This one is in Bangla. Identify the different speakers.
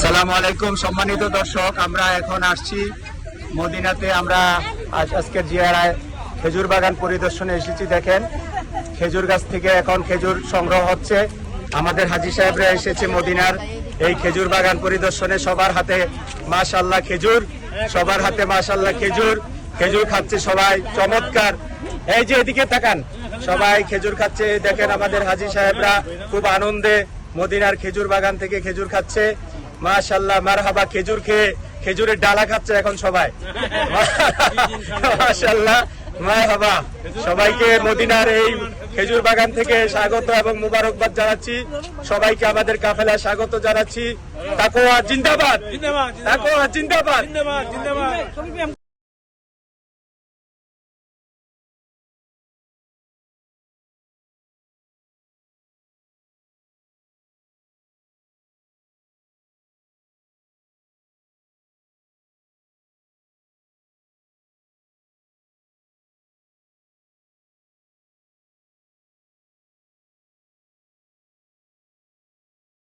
Speaker 1: আসসালামু আলাইকুম, সম্মানিত দর্শক, আমরা এখন আসছি মদিনাতে। আমরা আজ আজকের জিয়ারায় খেজুর বাগান পরিদর্শনে এসেছি, দেখেন। খেজুর গাছ থেকে এখন খেজুর সংগ্রহ হচ্ছে। আমাদের হাজি সাহেবরা এসেছে মদিনার এই খেজুর বাগান পরিদর্শনে। সবার হাতে মাশাল্লাহ খেজুর, সবার হাতে মাশাল্লাহ খেজুর। খেজুর খাচ্ছে সবাই, চমৎকার। এই যে এদিকে তাকান, সবাই খেজুর খাচ্ছে। দেখেন আমাদের হাজি সাহেবরা খুব আনন্দে মদিনার খেজুর বাগান থেকে খেজুর খাচ্ছে। মাশাল্লাহ মারহাবা খেজুর খেয়ে খেজুরের ডালা খাচ্ছে এখন সবাই। মাশাল্লাহ মারহাবা। সবাইকে মদিনার এই খেজুর বাগান থেকে স্বাগত এবং মুবারকবাদ জানাচ্ছি। সবাইকে আমাদের কাফেলায় স্বাগত জানাচ্ছি। তাকোয়া জিন্দাবাদ।
Speaker 2: জিন্দাবাদ
Speaker 1: তাকোয়া
Speaker 2: জিন্দাবাদ।